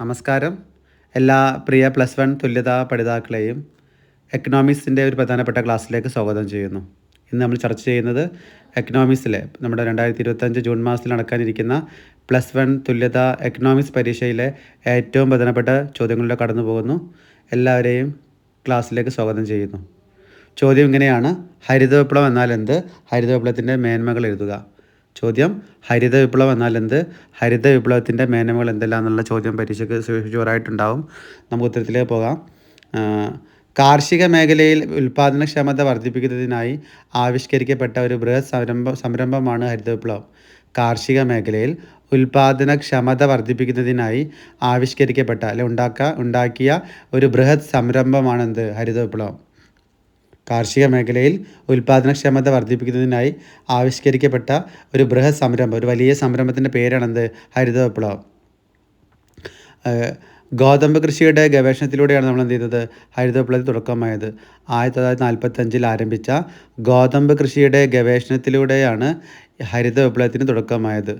നമസ്കാരം. എല്ലാ പ്രിയ plus one തുല്യതാ പഠിതാക്കളെയും എക്കണോമിക്സിന്റെ ഒരു പ്രധാനപ്പെട്ട ക്ലാസ്സിലേക്ക് സ്വാഗതം ചെയ്യുന്നു. ഇന്ന് നമ്മൾ ചർച്ച ചെയ്യുന്നത് എക്കണോമിക്സിലെ നമ്മുടെ രണ്ടായിരത്തി ഇരുപത്തഞ്ച് ജൂൺ മാസത്തിൽ നടക്കാനിരിക്കുന്ന പ്ലസ് വൺ തുല്യത എക്കണോമിക്സ് പരീക്ഷയിലെ ഏറ്റവും പ്രധാനപ്പെട്ട ചോദ്യങ്ങളിലൂടെ കടന്നു പോകുന്നു എല്ലാവരെയും ക്ലാസ്സിലേക്ക് സ്വാഗതം ചെയ്യുന്നു. ചോദ്യം ഇങ്ങനെയാണ്. ഹരിത വിപ്ലവം എന്നാൽ എന്ത്? ഹരിത വിപ്ലവത്തിന്റെ മേന്മകൾ എഴുതുക. ചോദ്യം ഹരിത വിപ്ലവം എന്നാൽ എന്ത്? ഹരിത വിപ്ലവത്തിന്റെ മേന്മകൾ എന്തെല്ലാം എന്നുള്ള ചോദ്യം പരീക്ഷയ്ക്ക് ഷുവറായിട്ടുണ്ടാവും നമുക്ക് ഉത്തരത്തിലേക്ക് പോകാം. കാർഷിക മേഖലയിൽ ഉൽപ്പാദനക്ഷമത വർദ്ധിപ്പിക്കുന്നതിനായി ആവിഷ്കരിക്കപ്പെട്ട ഒരു ബൃഹത് സംരംഭം സംരംഭമാണ് ഹരിത വിപ്ലവം. കാർഷിക മേഖലയിൽ ഉൽപാദനക്ഷമത വർദ്ധിപ്പിക്കുന്നതിനായി ആവിഷ്കരിക്കപ്പെട്ട അല്ലെ ഉണ്ടാക്ക ഉണ്ടാക്കിയ ഒരു ബൃഹത് സംരംഭമാണെന്ത് ഹരിത വിപ്ലവം. കാർഷിക മേഖലയിൽ ഉൽപാദനക്ഷമത വർദ്ധിപ്പിക്കുന്നതിനായി ആവിഷ്കരിക്കപ്പെട്ട ഒരു ബൃഹത് സംരംഭം ഒരു വലിയ സംരംഭത്തിന്റെ പേരാണെന്ത്? ഹരിത വിപ്ലവം. ഗോതമ്പ് കൃഷിയുടെ ഗവേഷണത്തിലൂടെയാണ് നമ്മൾ എന്ത് ചെയ്തത്? ഹരിത വിപ്ലവത്തിൽ തുടക്കമായത്. ആയിരത്തി തൊള്ളായിരത്തി നാൽപ്പത്തഞ്ചിൽ ആരംഭിച്ച ഗോതമ്പ് കൃഷിയുടെ ഗവേഷണത്തിലൂടെയാണ് ഹരിത വിപ്ലവത്തിന് തുടക്കമായത്.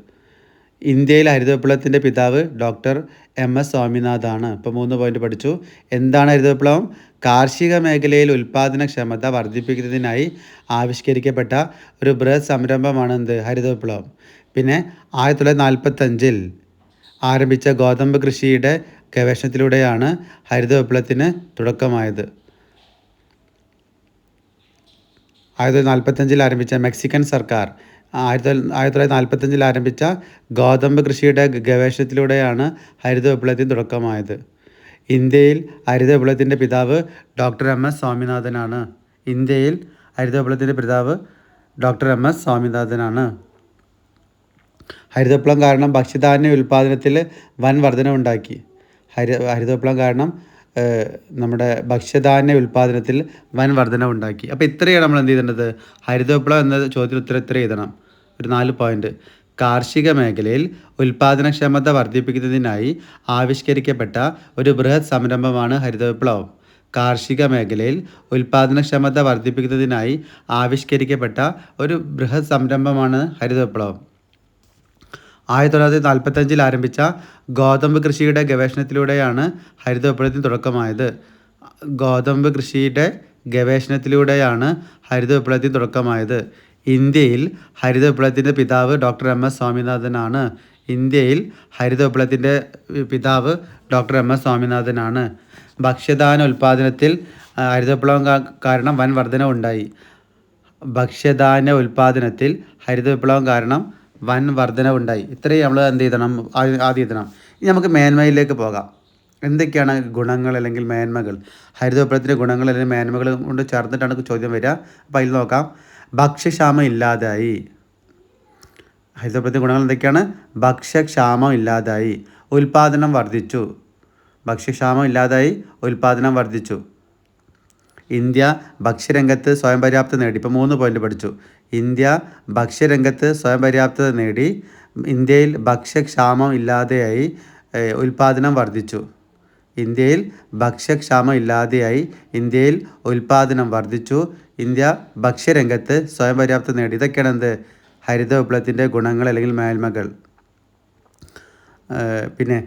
ഇന്ത്യയിൽ ഹരിത വിപ്ലവത്തിന്റെ പിതാവ് ഡോക്ടർ എം എസ് സ്വാമിനാഥാണ്. ഇപ്പോൾ മൂന്ന് പോയിന്റ് പഠിച്ചു. എന്താണ് ഹരിതവിപ്ലവം? കാർഷിക മേഖലയിൽ ഉൽപ്പാദനക്ഷമത വർദ്ധിപ്പിക്കുന്നതിനായി ആവിഷ്കരിക്കപ്പെട്ട ഒരു ബൃഹത് സംരംഭമാണ് എന്ത്? ഹരിത വിപ്ലവം പിന്നെ ആയിരത്തി തൊള്ളായിരത്തി നാൽപ്പത്തഞ്ചിൽ ആരംഭിച്ച ഗോതമ്പ് കൃഷിയുടെ ഗവേഷണത്തിലൂടെയാണ് ഹരിത വിപ്ലവത്തിന് തുടക്കമായത്. ആയിരത്തി തൊള്ളായിരത്തി നാൽപ്പത്തഞ്ചിൽ ആരംഭിച്ച മെക്സിക്കൻ സർക്കാർ ആയിരത്തി ആയിരത്തി തൊള്ളായിരത്തി നാൽപ്പത്തഞ്ചിൽ ആരംഭിച്ച ഗോതമ്പ് കൃഷിയുടെ ഗവേഷണത്തിലൂടെയാണ് ഹരിത വിപ്ലവത്തിന് തുടക്കമായത്. ഇന്ത്യയിൽ ഹരിത വിപ്ലവത്തിന്റെ പിതാവ് ഡോക്ടർ എം എസ് സ്വാമിനാഥനാണ്. ഇന്ത്യയിൽ ഹരിത വിപ്ലവത്തിന്റെ പിതാവ് ഡോക്ടർ എം എസ് സ്വാമിനാഥനാണ്. ഹരിതപ്ലം കാരണം ഭക്ഷ്യധാന്യ ഉൽപ്പാദനത്തിൽ വൻ വർധനവുണ്ടാക്കി ഹരി ഹരിതവിപ്ലവം കാരണം നമ്മുടെ ഭക്ഷ്യധാന്യ ഉൽപ്പാദനത്തിൽ വൻ വർധനവുണ്ടാക്കി അപ്പോൾ ഇത്രയാണ് നമ്മൾ എന്ത് ചെയ്യേണ്ടത് ഹരിതവിപ്ലവം എന്ന ചോദ്യത്തിന് ഉത്തരം ഇത്ര എഴുതണം. ഒരു നാല് പോയിന്റ് കാർഷിക മേഖലയിൽ ഉൽപ്പാദനക്ഷമത വർദ്ധിപ്പിക്കുന്നതിനായി ആവിഷ്കരിക്കപ്പെട്ട ഒരു ബൃഹത് സംരംഭമാണ് ഹരിത വിപ്ലവം കാർഷിക മേഖലയിൽ ഉൽപ്പാദനക്ഷമത വർദ്ധിപ്പിക്കുന്നതിനായി ആവിഷ്കരിക്കപ്പെട്ട ഒരു ബൃഹത് സംരംഭമാണ് ഹരിത വിപ്ലവം ആയിരത്തി തൊള്ളായിരത്തി നാൽപ്പത്തഞ്ചിൽ ആരംഭിച്ച ഗോതമ്പ് കൃഷിയുടെ ഗവേഷണത്തിലൂടെയാണ് ഹരിത വിപ്ലവത്തിന് തുടക്കമായത്. ഗോതമ്പ് കൃഷിയുടെ ഗവേഷണത്തിലൂടെയാണ് ഹരിത വിപ്ലവത്തിന് തുടക്കമായത്. ഇന്ത്യയിൽ ഹരിത വിപ്ലവത്തിന്റെ പിതാവ് ഡോക്ടർ എം എസ് സ്വാമിനാഥനാണ്. ഇന്ത്യയിൽ ഹരിത വിപ്ലവത്തിന്റെ പിതാവ് ഡോക്ടർ എം എസ് സ്വാമിനാഥനാണ്. ഭക്ഷ്യധാന ഉൽപ്പാദനത്തിൽ ഹരിത വിപ്ലവം കാരണം വൻ വർധന ഉണ്ടായി. ഭക്ഷ്യധാന്യ ഉൽപ്പാദനത്തിൽ ഹരിത വിപ്ലവം കാരണം വൻ വർധനവുണ്ടായി ഇത്രയും നമ്മൾ എന്ത് ചെയ്തണം? ആദ്യം എത്തണം ഇനി നമുക്ക് മേന്മയിലേക്ക് പോകാം. എന്തൊക്കെയാണ് ഗുണങ്ങൾ അല്ലെങ്കിൽ മേന്മകൾ? ഹരിത വിപ്ലവത്തിന്റെ ഗുണങ്ങൾ അല്ലെങ്കിൽ മേന്മകൾ കൊണ്ട് ചേർന്നിട്ടാണ് ചോദ്യം വരിക. അപ്പോൾ അതിൽ നോക്കാം. ഭക്ഷ്യക്ഷാമം ഇല്ലാതായി വിപ്ലവത്തിന്റെ ഗുണങ്ങൾ എന്തൊക്കെയാണ്? ഭക്ഷ്യക്ഷാമം ഇല്ലാതായി ഉൽപാദനം വർദ്ധിച്ചു. ഭക്ഷ്യക്ഷാമം ഇല്ലാതായി ഉൽപാദനം വർദ്ധിച്ചു. ഇന്ത്യ ഭക്ഷ്യരംഗത്ത് സ്വയം പര്യാപ്തത നേടി. ഇപ്പോൾ മൂന്ന് പോയിന്റ് പഠിച്ചു. ഇന്ത്യ ഭക്ഷ്യരംഗത്ത് സ്വയം പര്യാപ്തത നേടി. ഇന്ത്യയിൽ ഭക്ഷ്യക്ഷാമം ഇല്ലാതെയായി ഉൽപാദനം വർദ്ധിച്ചു. ഇന്ത്യയിൽ ഭക്ഷ്യക്ഷാമം ഇല്ലാതെയായി ഇന്ത്യയിൽ ഉൽപാദനം വർദ്ധിച്ചു. ഇന്ത്യ ഭക്ഷ്യരംഗത്ത് സ്വയം പര്യാപ്തത നേടി. ഇതൊക്കെയാണ് എന്ത് ഹരിത വിപ്ലവത്തിന്റെ ഗുണങ്ങൾ അല്ലെങ്കിൽ മേന്മകൾ പിന്നെ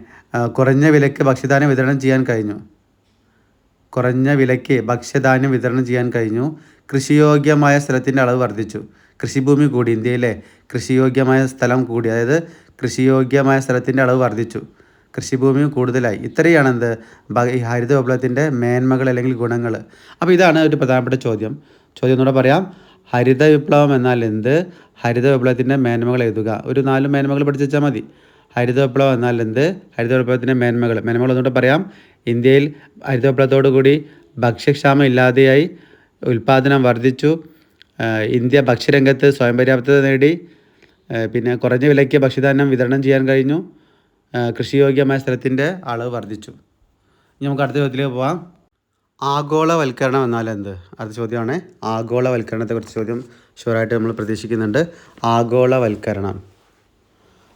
കുറഞ്ഞ വിലയ്ക്ക് ഭക്ഷ്യധാന്യം വിതരണം ചെയ്യാൻ കഴിഞ്ഞു. കുറഞ്ഞ വിലയ്ക്ക് ഭക്ഷ്യധാന്യം വിതരണം ചെയ്യാൻ കഴിഞ്ഞു. കൃഷിയോഗ്യമായ സ്ഥലത്തിന്റെ അളവ് വർദ്ധിച്ചു. കൃഷിഭൂമി കൂടി. ഇന്ത്യയിലെ കൃഷിയോഗ്യമായ സ്ഥലം കൂടി. അതായത് കൃഷിയോഗ്യമായ സ്ഥലത്തിന്റെ അളവ് വർദ്ധിച്ചു. കൃഷിഭൂമി കൂടുതലായി. ഇത്രയാണ് എന്ത് ഈ ഹരിത വിപ്ലവത്തിന്റെ മേന്മകൾ അല്ലെങ്കിൽ ഗുണങ്ങൾ. അപ്പോൾ ഇതാണ് ഒരു പ്രധാനപ്പെട്ട ചോദ്യം. ചോദ്യം ഒന്നുകൂടെ പറയാം. ഹരിത വിപ്ലവം എന്നാൽ എന്ത്? ഹരിത വിപ്ലവത്തിന്റെ മേന്മകൾ എഴുതുക. ഒരു നാല് മേന്മകൾ പഠിച്ചു വെച്ചാൽ മതി. ഹരിത വിപ്ലവം എന്നാൽ എന്ത്? ഹരിത വിപ്ലവത്തിന്റെ മേന്മകൾ. മേന്മകൾ ഒന്നുകൂടെ പറയാം. ഇന്ത്യയിൽ ഹരിത വിപ്ലവത്തോടു കൂടി ഭക്ഷ്യക്ഷാമം ഇല്ലാതെയായി ഉൽപ്പാദനം വർദ്ധിച്ചു. ഇന്ത്യ ഭക്ഷ്യരംഗത്ത് സ്വയം പര്യാപ്തത നേടി. പിന്നെ കുറഞ്ഞ വിലയ്ക്ക് ഭക്ഷ്യധാന്യം വിതരണം ചെയ്യാൻ കഴിഞ്ഞു. കൃഷിയോഗ്യമായ സ്ഥലത്തിന്റെ അളവ് വർദ്ധിച്ചു. ഇനി നമുക്ക് അടുത്ത ചോദ്യത്തിലേക്ക് പോവാം. ആഗോളവൽക്കരണം എന്നാൽ എന്ത്? അടുത്ത ചോദ്യമാണ്. ആഗോളവൽക്കരണത്തെക്കുറിച്ച് ചോദ്യം ഷുവറായിട്ട് നമ്മൾ പ്രതീക്ഷിക്കുന്നുണ്ട്. ആഗോളവൽക്കരണം.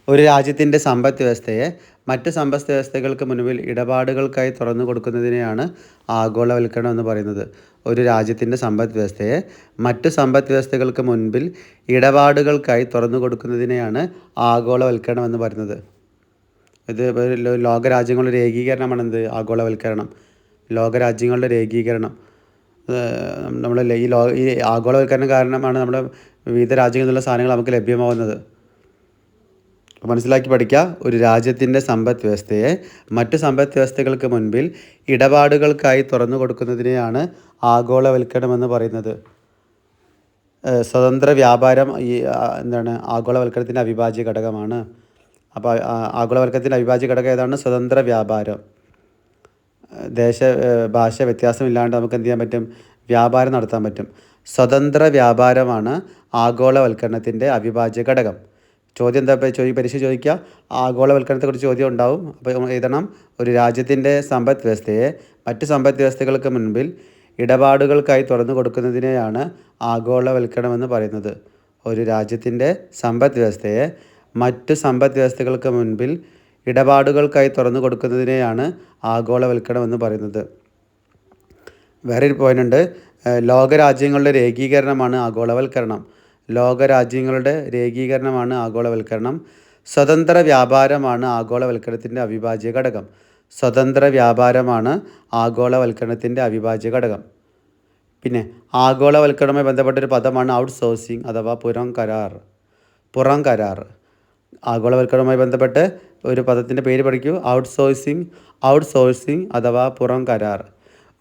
ഒരു രാജ്യത്തിന്റെ സമ്പദ് വ്യവസ്ഥയെ മറ്റ് സമ്പദ് വ്യവസ്ഥകൾക്ക് മുൻപിൽ ഇടപാടുകൾക്കായി തുറന്നു കൊടുക്കുന്നതിനെയാണ് ആഗോളവൽക്കരണം എന്ന് പറയുന്നത്. ഒരു രാജ്യത്തിന്റെ സമ്പദ് വ്യവസ്ഥയെ മറ്റ് സമ്പദ് വ്യവസ്ഥകൾക്ക് മുൻപിൽ ഇടപാടുകൾക്കായി തുറന്നു കൊടുക്കുന്നതിനെയാണ് ആഗോളവൽക്കരണം എന്ന് പറയുന്നത്. ഇത് ലോകരാജ്യങ്ങളുടെ ഏകീകരണമാണ് എന്ത്? ആഗോളവൽക്കരണം. ലോകരാജ്യങ്ങളുടെ ഏകീകരണം നമ്മൾ ഈ ലോ ഈ ആഗോളവൽക്കരണം കാരണമാണ് നമ്മുടെ വിവിധ രാജ്യങ്ങളിൽ നിന്നുള്ള സാധനങ്ങൾ നമുക്ക് ലഭ്യമാവുന്നത്. മനസ്സിലാക്കി പഠിക്കുക ഒരു രാജ്യത്തിന്റെ സമ്പദ് വ്യവസ്ഥയെ മറ്റ് സമ്പദ് വ്യവസ്ഥകൾക്ക് മുൻപിൽ ഇടപാടുകൾക്കായി തുറന്നു കൊടുക്കുന്നതിനെയാണ് ആഗോളവൽക്കരണം എന്ന് പറയുന്നത്. സ്വതന്ത്ര വ്യാപാരം ഈ എന്താണ്? ആഗോളവൽക്കരണത്തിന്റെ അവിഭാജ്യ ഘടകമാണ്. അപ്പോൾ ആ- അവിഭാജ്യ ഘടകം ഏതാണ്? സ്വതന്ത്ര വ്യാപാരം. ദേശ ഭാഷ വ്യത്യാസമില്ലാണ്ട് നമുക്ക് എന്ത് ചെയ്യാൻ പറ്റും? വ്യാപാരം നടത്താൻ പറ്റും. സ്വതന്ത്ര വ്യാപാരമാണ് ആഗോളവൽക്കരണത്തിന്റെ അവിഭാജ്യ ഘടകം. ചോദ്യം എന്താ ചോദി പരീക്ഷ ചോദിക്കുക. ആഗോളവൽക്കരണത്തെക്കുറിച്ച് ചോദ്യം ഉണ്ടാവും. അപ്പോൾ എഴുതണം. ഒരു രാജ്യത്തിന്റെ സമ്പദ് വ്യവസ്ഥയെ മറ്റ് സമ്പദ് വ്യവസ്ഥകൾക്ക് മുൻപിൽ ഇടപാടുകൾക്കായി തുറന്നു കൊടുക്കുന്നതിനെയാണ് ആഗോളവൽക്കരണം എന്ന് പറയുന്നത്. ഒരു രാജ്യത്തിന്റെ സമ്പദ് വ്യവസ്ഥയെ മറ്റ് സമ്പദ് വ്യവസ്ഥകൾക്ക് മുൻപിൽ ഇടപാടുകൾക്കായി തുറന്നു കൊടുക്കുന്നതിനെയാണ് ആഗോളവൽക്കരണം എന്ന് പറയുന്നത്. വേറൊരു പോയിന്റ് ഉണ്ട്. ലോകരാജ്യങ്ങളുടെ ഒരു ഏകീകരണമാണ് ആഗോളവൽക്കരണം. ലോകരാജ്യങ്ങളുടെ ഒരു ഏകീകരണമാണ് ആഗോളവൽക്കരണം. സ്വതന്ത്ര വ്യാപാരമാണ് ആഗോളവൽക്കരണത്തിന്റെ അവിഭാജ്യ ഘടകം. സ്വതന്ത്ര വ്യാപാരമാണ് ആഗോളവൽക്കരണത്തിന്റെ അവിഭാജ്യ ഘടകം. പിന്നെ ആഗോളവൽക്കരണവുമായി ബന്ധപ്പെട്ടൊരു പദമാണ് ഔട്ട് സോഴ്സിങ് അഥവാ പുറം കരാർ. പുറം കരാർ. ആഗോളവൽക്കരണവുമായി ബന്ധപ്പെട്ട് ഒരു പദത്തിന്റെ പേര് പഠിക്കൂ. ഔട്ട്സോഴ്സിംഗ് ഔട്ട്സോഴ്സിംഗ് അഥവാ പുറം കരാർ.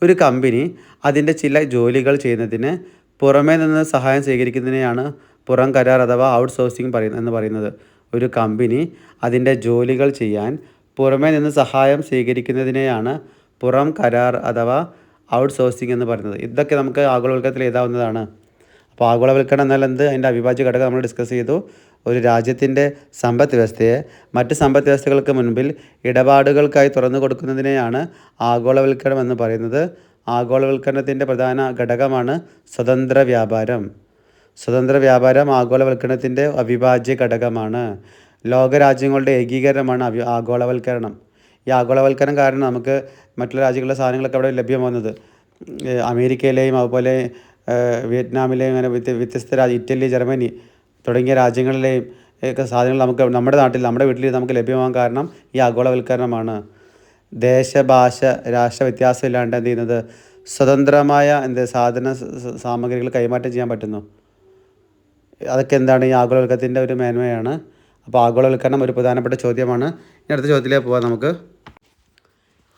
ഒരു കമ്പനി അതിന്റെ ചില ജോലികൾ ചെയ്യുന്നതിന് പുറമേ നിന്ന് സഹായം സ്വീകരിക്കുന്നതിനെയാണ് പുറം കരാർ അഥവാ ഔട്ട്സോഴ്സിംഗ് പറയുന്ന എന്ന് പറയുന്നത്. ഒരു കമ്പനി അതിന്റെ ജോലികൾ ചെയ്യാൻ പുറമേ നിന്ന് സഹായം സ്വീകരിക്കുന്നതിനെയാണ് പുറം കരാർ അഥവാ ഔട്ട്സോഴ്സിംഗ് എന്ന് പറയുന്നത്. ഇതൊക്കെ നമുക്ക് ആഗോളവൽക്കരണത്തിൽ എഴുതാവുന്നതാണ്. അപ്പോൾ ആഗോളവൽക്കരണം എന്നാൽ എന്ത്? അതിന്റെ അവിഭാജ്യ ഘടകം നമ്മൾ ഡിസ്കസ് ചെയ്തു. ഒരു രാജ്യത്തിന്റെ സമ്പദ് വ്യവസ്ഥയെ. മറ്റ് സമ്പദ് വ്യവസ്ഥകൾക്ക് മുൻപിൽ ഇടപാടുകൾക്കായി തുറന്നു കൊടുക്കുന്നതിനെയാണ് ആഗോളവൽക്കരണം എന്ന് പറയുന്നത്. ആഗോളവൽക്കരണത്തിന്റെ പ്രധാന ഘടകമാണ് സ്വതന്ത്ര വ്യാപാരം. സ്വതന്ത്ര വ്യാപാരം ആഗോളവൽക്കരണത്തിന്റെ അവിഭാജ്യ ഘടകമാണ്. ലോകരാജ്യങ്ങളുടെ ഏകീകരണമാണ് അവി ആഗോളവൽക്കരണം. ഈ ആഗോളവൽക്കരണം കാരണം നമുക്ക് മറ്റുള്ള രാജ്യങ്ങളിലെ സാധനങ്ങളൊക്കെ അവിടെ ലഭ്യമാകുന്നത്. അമേരിക്കയിലെയും അതുപോലെ ഏഹ് വിയറ്റ്നാമിലെയും അങ്ങനെ വ്യത്യ വ്യത്യസ്ത രാജ്യം ഇറ്റലി ജർമ്മനി തുടങ്ങിയ രാജ്യങ്ങളിലെയും ഒക്കെ സാധനങ്ങൾ നമുക്ക് നമ്മുടെ നാട്ടിൽ നമ്മുടെ വീട്ടിൽ നമുക്ക് ലഭ്യമാകാൻ കാരണം ഈ ആഗോളവൽക്കരണമാണ്. ദേശഭാഷ രാഷ്ട്ര വ്യത്യാസമില്ലാണ്ട് എന്ത് ചെയ്യുന്നത്? സ്വതന്ത്രമായ എന്ത് സാധന സാമഗ്രികൾ കൈമാറ്റം ചെയ്യാൻ പറ്റുന്നു. അതൊക്കെ എന്താണ് ഈ ആഗോളവൽക്കരണത്തിന്റെ ഒരു മേന്മയാണ്. അപ്പോൾ ആഗോളവൽക്കരണം ഒരു പ്രധാനപ്പെട്ട ചോദ്യമാണ്. ഇനി അടുത്ത ചോദ്യത്തിലേക്ക് പോകാം നമുക്ക്.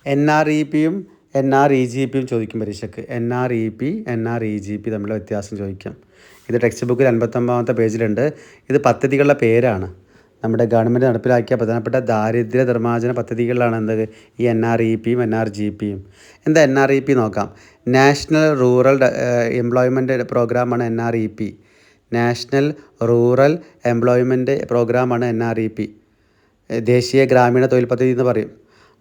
എൻ ആർ ഇ പിയും എൻ ആർ ഇ ജി പിയും ചോദിക്കും പരീക്ഷയ്ക്ക് N R E P N R E G P തമ്മിലുള്ള വ്യത്യാസം ചോദിക്കാം. ഇത് ടെക്സ്റ്റ് ബുക്കിൽ അൻപത്തൊമ്പതാമത്തെ പേജിലുണ്ട്. ഇത് പദ്ധതികളുടെ പേരാണ്. നമ്മുടെ ഗവൺമെന്റ് നടപ്പിലാക്കിയ പ്രധാനപ്പെട്ട ദാരിദ്ര്യ നിർമ്മാർജന പദ്ധതികളിലാണ് എന്ത് ഈ എൻ ആർ ഇ പിയും എൻ ആർ ജി പിയും എന്താ എൻ ആർ ഇ പി നോക്കാം. നാഷണൽ റൂറൽ എംപ്ലോയ്മെന്റ് പ്രോഗ്രാമാണ് N R E P national rural employment പ്രോഗ്രാമാണ് എൻ ആർ ഇ പി ദേശീയ ഗ്രാമീണ തൊഴിൽ പദ്ധതി എന്ന് പറയും.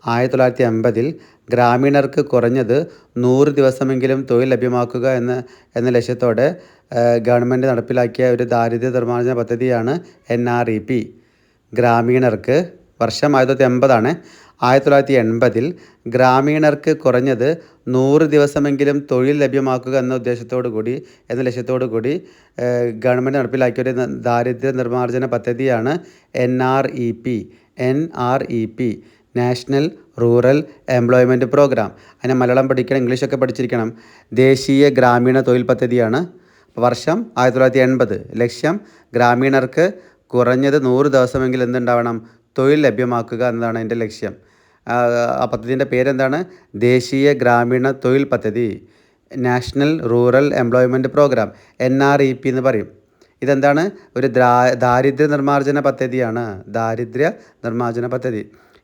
ആയിരത്തി തൊള്ളായിരത്തി അമ്പതിൽ ഗ്രാമീണർക്ക് കുറഞ്ഞത് നൂറ് ദിവസമെങ്കിലും തൊഴിൽ ലഭ്യമാക്കുക എന്ന എന്ന ലക്ഷ്യത്തോടെ ഗവൺമെന്റ് നടപ്പിലാക്കിയ ഒരു ദാരിദ്ര്യ നിർമ്മാർജന പദ്ധതിയാണ് എൻ ആർ ഇ പി. ഗ്രാമീണർക്ക് വർഷം ആയിരത്തി തൊള്ളായിരത്തി എൺപതാണ് ആയിരത്തി തൊള്ളായിരത്തി എൺപതിൽ ഗ്രാമീണർക്ക് കുറഞ്ഞത് നൂറ് ദിവസമെങ്കിലും തൊഴിൽ ലഭ്യമാക്കുക എന്ന ഉദ്ദേശത്തോടു കൂടി എന്ന ലക്ഷ്യത്തോടു കൂടി ഗവൺമെന്റ് നടപ്പിലാക്കിയ ഒരു ദാരിദ്ര്യ നിർമ്മാർജന പദ്ധതിയാണ് N R E P. N R E P. National rural employment programme. അതിനെ മലയാളം പഠിക്കണം ഇംഗ്ലീഷൊക്കെ പഠിച്ചിരിക്കണം. ദേശീയ ഗ്രാമീണ തൊഴിൽ പദ്ധതിയാണ്. വർഷം ആയിരത്തി തൊള്ളായിരത്തി എൺപത് ലക്ഷ്യം ഗ്രാമീണർക്ക് കുറഞ്ഞത് നൂറ് ദിവസമെങ്കിലും എന്തുണ്ടാവണം? തൊഴിൽ ലഭ്യമാക്കുക എന്നതാണ് അതിന്റെ ലക്ഷ്യം. ആ പദ്ധതിന്റെ പേരെന്താണ്? ദേശീയ ഗ്രാമീണ തൊഴിൽ പദ്ധതി. National rural employment programme. N R E P എന്ന് പറയും. ഇതെന്താണ്? ഒരു ദാരിദ്ര്യ നിർമ്മാർജന പദ്ധതിയാണ്. ദാരിദ്ര്യ നിർമ്മാർജന പദ്ധതി.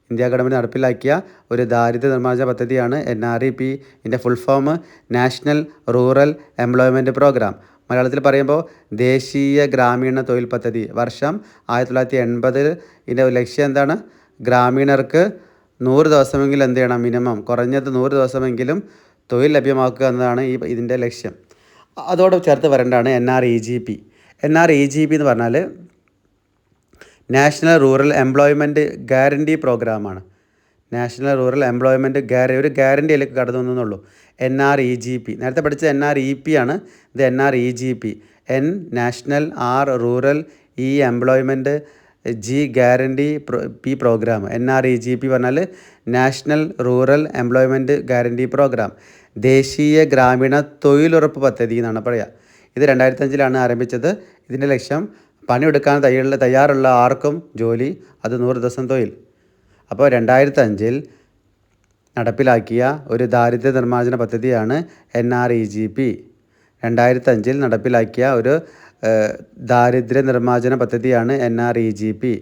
ഇന്ത്യ ഗവൺമെന്റ് നടപ്പിലാക്കിയ ഒരു ദാരിദ്ര്യ നിർമ്മാർജന പദ്ധതിയാണ് എൻ ആർ ഇ പി ഇതിന്റെ full form national rural employment programme മലയാളത്തിൽ പറയുമ്പോൾ ദേശീയ ഗ്രാമീണ തൊഴിൽ പദ്ധതി. വർഷം ആയിരത്തി തൊള്ളായിരത്തി എൺപതിൽ ഇതിന്റെ ലക്ഷ്യം എന്താണ്? ഗ്രാമീണർക്ക് നൂറ് ദിവസമെങ്കിലും എന്ത് ചെയ്യണം? മിനിമം കുറഞ്ഞത് നൂറ് ദിവസമെങ്കിലും തൊഴിൽ ലഭ്യമാക്കുക എന്നതാണ് ഈ ഇതിന്റെ ലക്ഷ്യം. അതോട് ചേർത്ത് വരേണ്ടതാണ് N R E G P N R E G P എന്ന് പറഞ്ഞാൽ നാഷണൽ റൂറൽ എംപ്ലോയ്മെന്റ് ഗ്യാരണ്ടി പ്രോഗ്രാമാണ്. നാഷണൽ റൂറൽ എംപ്ലോയ്മെന്റ് ഗ്യാര ഒരു ഗ്യാരണ്ടിയിലേക്ക് കടന്നു വന്നുള്ളൂ N R E G P. നേരത്തെ പഠിച്ച എൻ ആർ ഇ പി ആണ്. ഇത് N R E G P. N national R rural E employment G guarantee P programme. N R E G P പറഞ്ഞാൽ national rural employment guarantee programme. ദേശീയ ഗ്രാമീണ തൊഴിലുറപ്പ് പദ്ധതി എന്നാണ് പറയുക ഇത് രണ്ടായിരത്തി അഞ്ചിലാണ് ആരംഭിച്ചത്. ഇതിന്റെ ലക്ഷ്യം പണിയെടുക്കാൻ തയ്യുള്ള തയ്യാറുള്ള ആർക്കും ജോലി അത് നൂറ് ദിവസം തൊഴിൽ. അപ്പോൾ രണ്ടായിരത്തി അഞ്ചിൽ നടപ്പിലാക്കിയ ഒരു ദാരിദ്ര്യ നിർമ്മാർജന പദ്ധതിയാണ് N R E G P. രണ്ടായിരത്തി അഞ്ചിൽ നടപ്പിലാക്കിയ ഒരു ദാരിദ്ര്യ നിർമ്മാർജന പദ്ധതിയാണ് N R E G P.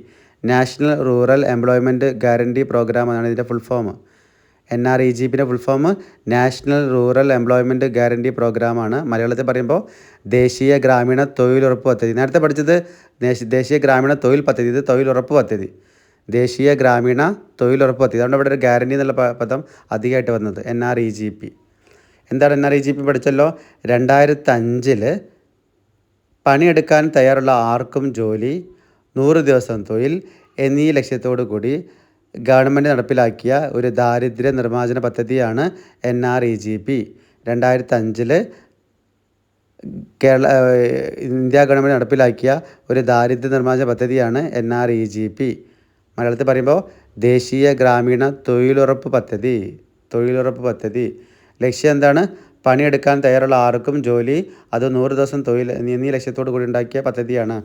National rural employment guarantee programme എന്നാണ് ഇതിന്റെ full form. N R E G പിന്റെ full form national rural employment guarantee പ്രോഗ്രാമാണ്. മലയാളത്തിൽ പറയുമ്പോൾ ദേശീയ ഗ്രാമീണ തൊഴിലുറപ്പ് പദ്ധതി. നേരത്തെ പഠിച്ചത് ദേശീയ ഗ്രാമീണ തൊഴിൽ പദ്ധതി ഇത് തൊഴിലുറപ്പ് പദ്ധതി. ദേശീയ ഗ്രാമീണ തൊഴിലുറപ്പ് പദ്ധതി. അതുകൊണ്ട് ഇവിടെ ഒരു ഗ്യാരണ്ടി എന്നുള്ള പദം അധികമായിട്ട് വന്നത് N R E G P. എന്താണ് N R E G P പഠിച്ചല്ലോ? രണ്ടായിരത്തഞ്ചിൽ പണിയെടുക്കാൻ തയ്യാറുള്ള ആർക്കും ജോലി നൂറ് ദിവസം തൊഴിൽ എന്നീ ലക്ഷ്യത്തോടു കൂടി ഗവൺമെന്റ് നടപ്പിലാക്കിയ ഒരു ദാരിദ്ര്യ നിർമ്മാർജന പദ്ധതിയാണ് N R E G P രണ്ടായിരത്തി അഞ്ചിൽ കേരള ഇന്ത്യ ഗവൺമെന്റ് നടപ്പിലാക്കിയ ഒരു ദാരിദ്ര്യ നിർമ്മാർജന പദ്ധതിയാണ് N R E G P മലയാളത്തിൽ പറയുമ്പോൾ ദേശീയ ഗ്രാമീണ തൊഴിലുറപ്പ് പദ്ധതി തൊഴിലുറപ്പ് പദ്ധതി. ലക്ഷ്യം എന്താണ്? പണിയെടുക്കാൻ തയ്യാറുള്ള ആർക്കും ജോലി അത് നൂറ് ദിവസം തൊഴിൽ എന്നീ ലക്ഷ്യത്തോടു കൂടി ഉണ്ടാക്കിയ പദ്ധതിയാണ്.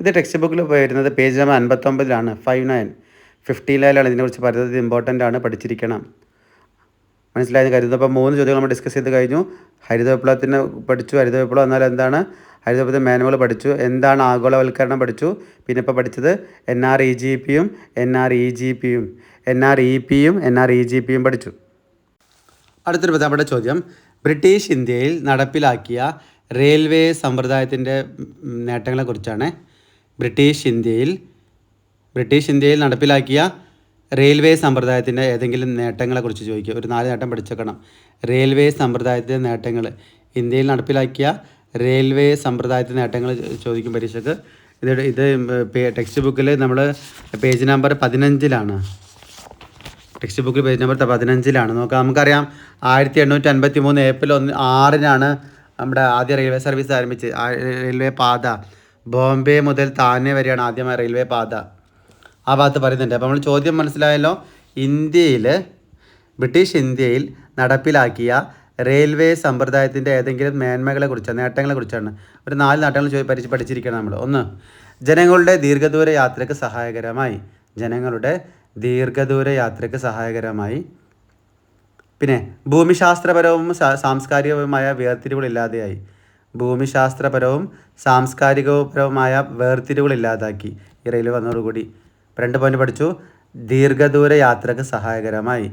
ഇത് ടെക്സ്റ്റ് ബുക്കിൽ വരുന്നത് പേജ് നമ്പർ അൻപത്തൊമ്പതിലാണ് ഫൈവ് നയൻ ഫിഫ്റ്റിയിലാണ് ഇതിനെക്കുറിച്ച് പറയുന്നത് ഇത് ഇമ്പോർട്ടന്റ് ആണ് പഠിച്ചിരിക്കണം. മനസ്സിലായെന്ന് കരുതുന്നു. അപ്പോൾ മൂന്ന് ചോദ്യങ്ങൾ നമ്മൾ ഡിസ്കസ് ചെയ്ത് കഴിഞ്ഞു. ഹരിത വിപ്ലവത്തിന് പഠിച്ചു. ഹരിത വിപ്ലവം എന്നാൽ എന്താണ്? ഹരിത വിപ്ലവത്തിന്റെ മാനുവൽ പഠിച്ചു. എന്താണ് ആഗോളവൽക്കരണം പഠിച്ചു? പിന്നെ ഇപ്പോൾ പഠിച്ചത് എൻ ആർ ഇ ജി പിയും എൻ ആർ ഇ ജി പിയും എൻ ആർ ഇ പിയും എൻ ആർ ഇ ജി പിയും പഠിച്ചു. അടുത്തൊരു പ്രധാനപ്പെട്ട ചോദ്യം. ബ്രിട്ടീഷ് ഇന്ത്യയിൽ നടപ്പിലാക്കിയ റെയിൽവേ സമ്പ്രദായത്തിന്റെ നേട്ടങ്ങളെക്കുറിച്ചാണ് ബ്രിട്ടീഷ് ഇന്ത്യയിൽ ബ്രിട്ടീഷ് ഇന്ത്യയിൽ നടപ്പിലാക്കിയ റെയിൽവേ സമ്പ്രദായത്തിന്റെ ഏതെങ്കിലും നേട്ടങ്ങളെക്കുറിച്ച് ചോദിക്കുക. ഒരു നാല് നേട്ടം പഠിച്ചേക്കണം. റെയിൽവേ സമ്പ്രദായത്തിന്റെ നേട്ടങ്ങൾ. ഇന്ത്യയിൽ നടപ്പിലാക്കിയ റെയിൽവേ സമ്പ്രദായത്തിന്റെ നേട്ടങ്ങൾ ചോദിക്കും പരീക്ഷക്ക്. ഇത് ഇത് ടെക്സ്റ്റ് ബുക്കിൽ നമ്മൾ പേജ് നമ്പർ പതിനഞ്ചിലാണ്. ടെക്സ്റ്റ് ബുക്കിൽ പേജ് നമ്പർ പതിനഞ്ചിലാണ്. നോക്കാം നമുക്കറിയാം ആയിരത്തി എണ്ണൂറ്റി അൻപത്തി മൂന്ന് ഏപ്രിൽ ഒന്ന് ആറിനാണ് നമ്മുടെ ആദ്യ റെയിൽവേ സർവീസ് ആരംഭിച്ച് ആ റെയിൽവേ പാത. ബോംബെ മുതൽ താനെ വരെയാണ് ആദ്യമായ റെയിൽവേ പാത. ആ ഭാഗത്ത് പറയുന്നുണ്ട്. അപ്പോൾ നമ്മൾ ചോദ്യം മനസ്സിലായല്ലോ? ഇന്ത്യയിൽ ബ്രിട്ടീഷ് ഇന്ത്യയിൽ നടപ്പിലാക്കിയ റെയിൽവേ സമ്പ്രദായത്തിന്റെ ഏതെങ്കിലും മേന്മകളെ കുറിച്ചാണ് നേട്ടങ്ങളെ കുറിച്ചാണ് ഒരു നാല് നേട്ടങ്ങൾ ചോദി പഠിച്ച് പഠിച്ചിരിക്കണം നമ്മൾ ഒന്ന് ജനങ്ങളുടെ ദീർഘദൂര യാത്രയ്ക്ക് സഹായകരമായി. ജനങ്ങളുടെ ദീർഘദൂര യാത്രയ്ക്ക് സഹായകരമായി. പിന്നെ ഭൂമിശാസ്ത്രപരവും സാംസ്കാരികവുമായ വേർതിരിവുകളില്ലാതെയായി. ഭൂമിശാസ്ത്രപരവും സാംസ്കാരികപരവുമായ വേർതിരിവുകളില്ലാതാക്കി. ഈ റെയിൽവേ വന്നതോടുകൂടി. രണ്ട് പോയിന്റ് പഠിച്ചു. ദീർഘദൂര യാത്രയ്ക്ക് സഹായകരമായി.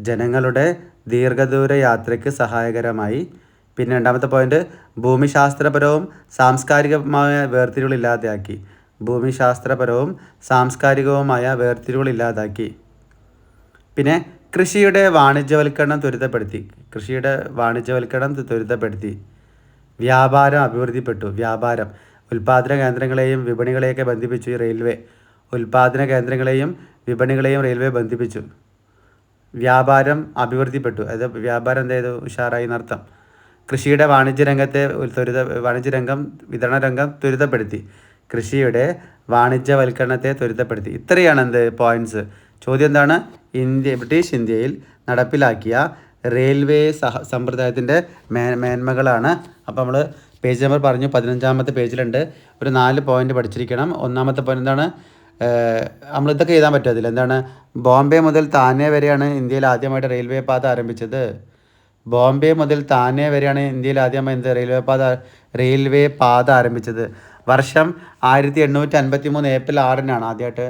ജനങ്ങളുടെ ദീർഘദൂര യാത്രയ്ക്ക് സഹായകരമായി. പിന്നെ രണ്ടാമത്തെ പോയിന്റ് ഭൂമിശാസ്ത്രപരവും സാംസ്കാരികമായ വേർതിരിവുകൾ ഇല്ലാതെയാക്കി. ഭൂമിശാസ്ത്രപരവും സാംസ്കാരികവുമായ വേർതിരിവുകൾ ഇല്ലാതാക്കി. പിന്നെ കൃഷിയുടെ വാണിജ്യവൽക്കരണം ത്വരിതപ്പെടുത്തി. കൃഷിയുടെ വാണിജ്യവൽക്കരണം ത്വരിതപ്പെടുത്തി. വ്യാപാരം അഭിവൃദ്ധിപ്പെട്ടു. വ്യാപാരം. ഉൽപാദന കേന്ദ്രങ്ങളെയും വിപണികളെയൊക്കെ ബന്ധിപ്പിച്ചു ഈ റെയിൽവേ. ഉൽപ്പാദന കേന്ദ്രങ്ങളെയും വിപണികളെയും റെയിൽവേ ബന്ധിപ്പിച്ചു. വ്യാപാരം അഭിവൃദ്ധിപ്പെട്ടു. അതായത് വ്യാപാരം എന്ത് ചെയ്തു? ഉഷാറായി എന്നർത്ഥം കൃഷിയുടെ വാണിജ്യ രംഗത്തെ ത്വരിത വാണിജ്യ രംഗം വിതരണ രംഗം ത്വരിതപ്പെടുത്തി. കൃഷിയുടെ വാണിജ്യവൽക്കരണത്തെ ത്വരിതപ്പെടുത്തി. ഇത്രയാണ് എന്ത് പോയിന്റ്സ് ചോദ്യം എന്താണ്? ഇന്ത്യ ബ്രിട്ടീഷ് ഇന്ത്യയിൽ നടപ്പിലാക്കിയ റെയിൽവേ സഹ സമ്പ്രദായത്തിന്റെ മേ മേന്മകളാണ്. അപ്പോൾ നമ്മൾ പേജ് നമ്പർ പറഞ്ഞു. പതിനഞ്ചാമത്തെ പേജിലുണ്ട് ഒരു നാല് പോയിന്റ് പഠിച്ചിരിക്കണം. ഒന്നാമത്തെ പോയിന്റ് എന്താണ്? ഇതൊക്കെ എഴുതാൻ പറ്റും എന്താണ്? ബോംബെ മുതൽ താനെ വരെയാണ് ഇന്ത്യയിൽ ആദ്യമായിട്ട് റെയിൽവേ പാത ആരംഭിച്ചത്. ബോംബെ മുതൽ താനെ വരെയാണ് ഇന്ത്യയിൽ ആദ്യമായി എന്ത് റെയിൽവേ പാത റെയിൽവേ പാത ആരംഭിച്ചത്. വർഷം ആയിരത്തി എണ്ണൂറ്റി അൻപത്തി മൂന്ന് ഏപ്രിൽ ആറിനാണ് ആദ്യമായിട്ട്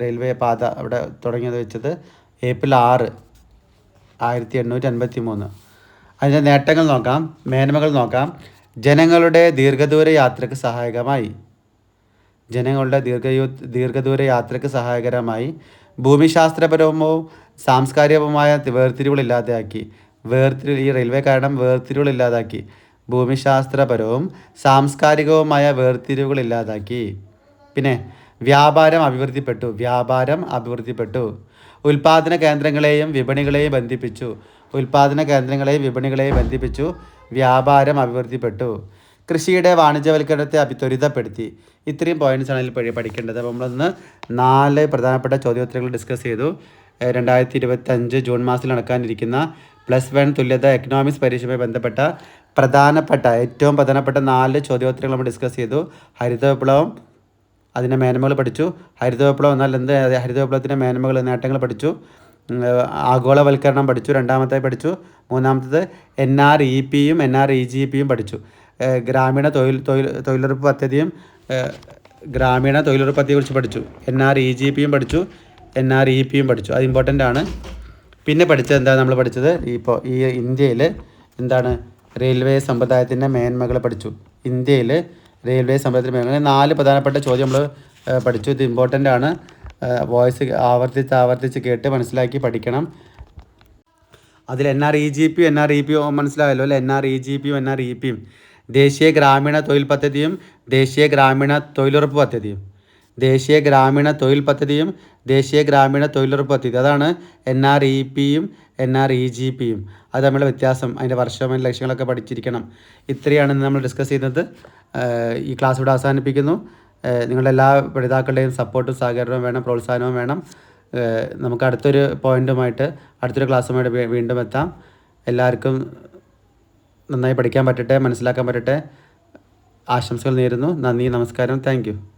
റെയിൽവേ പാത അവിടെ തുടങ്ങിയത് വെച്ചത്. ഏപ്രിൽ ആറ് ആയിരത്തി എണ്ണൂറ്റി അൻപത്തി മൂന്ന് അതിന്റെ നേട്ടങ്ങൾ നോക്കാം മേന്മകൾ നോക്കാം. ജനങ്ങളുടെ ദീർഘദൂര യാത്രയ്ക്ക് സഹായകമായി. ജനങ്ങളുടെ ദീർഘയു ദീർഘദൂര യാത്രയ്ക്ക് സഹായകരമായി ഭൂമിശാസ്ത്രപരവും സാംസ്കാരികവുമായ വേർതിരിവുകളില്ലാതെയാക്കി. വേർതിരി ഈ റെയിൽവേ കാരണം വേർതിരിവുകളില്ലാതാക്കി. ഭൂമിശാസ്ത്രപരവും സാംസ്കാരികവുമായ വേർതിരിവുകളില്ലാതാക്കി. പിന്നെ വ്യാപാരം അഭിവൃദ്ധിപ്പെട്ടു. വ്യാപാരം അഭിവൃദ്ധിപ്പെട്ടു. ഉൽപാദന കേന്ദ്രങ്ങളെയും വിപണികളെയും ബന്ധിപ്പിച്ചു. ഉൽപാദന കേന്ദ്രങ്ങളെയും വിപണികളെയും ബന്ധിപ്പിച്ചു. വ്യാപാരം അഭിവൃദ്ധിപ്പെട്ടു. കൃഷിയുടെ വാണിജ്യവൽക്കരണത്തെ അഭിത്വരിതപ്പെടുത്തി. ഇത്രയും പോയിന്റ്സ് ആണ് ഇതിൽ പഠി- പഠിക്കേണ്ടത്. അപ്പോൾ നമ്മളൊന്ന് നാല് പ്രധാനപ്പെട്ട ചോദ്യോത്തരങ്ങൾ ഡിസ്കസ് ചെയ്തു. രണ്ടായിരത്തി ഇരുപത്തഞ്ച് ജൂൺ മാസത്തിൽ നടക്കാനിരിക്കുന്ന പ്ലസ് വൺ തുല്യത എക്കണോമിക്സ് പരീക്ഷയുമായി ബന്ധപ്പെട്ട പ്രധാനപ്പെട്ട ഏറ്റവും പ്രധാനപ്പെട്ട നാല് ചോദ്യോത്തരങ്ങൾ നമ്മൾ ഡിസ്കസ് ചെയ്തു. ഹരിത വിപ്ലവം അതിന്റെ മേന്മകൾ പഠിച്ചു. ഹരിത വിപ്ലവം എന്നാൽ എന്ത്? ഹരിത വിപ്ലവത്തിന്റെ മേന്മകൾ നേട്ടങ്ങൾ പഠിച്ചു. ആഗോളവൽക്കരണം പഠിച്ചു. രണ്ടാമത്തായി പഠിച്ചു. മൂന്നാമത്തത് എൻ ആർ ഇ പിയും എൻ ആർ ഇ ജി പിയും പഠിച്ചു. ഗ്രാമീണ തൊഴിൽ തൊഴിൽ തൊഴിലുറപ്പ് പദ്ധതിയും ഗ്രാമീണ തൊഴിലുറപ്പ് പദ്ധതിയെക്കുറിച്ച് പഠിച്ചു. എൻ ആർ ഇ ജി പിയും പഠിച്ചു. എൻ ആർ ഇ പിയും പഠിച്ചു. അത് ഇമ്പോർട്ടന്റ് ആണ്. പിന്നെ പഠിച്ചത് എന്താണ് നമ്മൾ പഠിച്ചത്? ഇപ്പോൾ ഈ ഇന്ത്യയിൽ എന്താണ്? റെയിൽവേ സമ്പ്രദായത്തിന്റെ മേന്മകൾ പഠിച്ചു. ഇന്ത്യയിൽ റെയിൽവേ സമ്പ്രദായത്തിന്റെ മേന്മകൾ നാല് പ്രധാനപ്പെട്ട ചോദ്യം നമ്മൾ പഠിച്ചു. ഇത് ഇമ്പോർട്ടന്റ് ആണ്. വോയിസ് ആവർത്തിച്ച് ആവർത്തിച്ച് കേട്ട് മനസ്സിലാക്കി പഠിക്കണം. അതിൽ N R E G P N R E P മനസ്സിലായല്ലോ അല്ലേ? എൻ ആർ ഇ ജി പിയും എൻ ആർ ഇ പിയും ദേശീയ ഗ്രാമീണ തൊഴിൽ പദ്ധതിയും ദേശീയ ഗ്രാമീണ തൊഴിലുറപ്പ് പദ്ധതിയും. ദേശീയ ഗ്രാമീണ തൊഴിൽ പദ്ധതിയും ദേശീയ ഗ്രാമീണ തൊഴിലുറപ്പ് പദ്ധതി അതാണ് എൻ ആർ ഇ പിയും എൻ ആർ ഇ ജി പിയും അത് തമ്മിലുള്ള വ്യത്യാസം അതിന്റെ വർഷം അതിന്റെ ലക്ഷ്യങ്ങളൊക്കെ പഠിച്ചിരിക്കണം. ഇത്രയാണ് നമ്മൾ ഡിസ്കസ് ചെയ്യുന്നത്. ഈ ക്ലാസ് ഇവിടെ അവസാനിപ്പിക്കുന്നു. നിങ്ങളുടെ എല്ലാ പഠിതാക്കളുടെയും സപ്പോർട്ടും സഹകരണവും വേണം പ്രോത്സാഹനവും വേണം. നമുക്ക് അടുത്തൊരു പോയിന്റുമായിട്ട് അടുത്തൊരു ക്ലാസ്സുമായിട്ട് വീണ്ടും എത്താം. എല്ലാവർക്കും നന്നായി പഠിക്കാൻ പറ്റട്ടെ മനസ്സിലാക്കാൻ പറ്റട്ടെ. ആശംസകൾ നേരുന്നു. നന്ദി നമസ്കാരം. താങ്ക്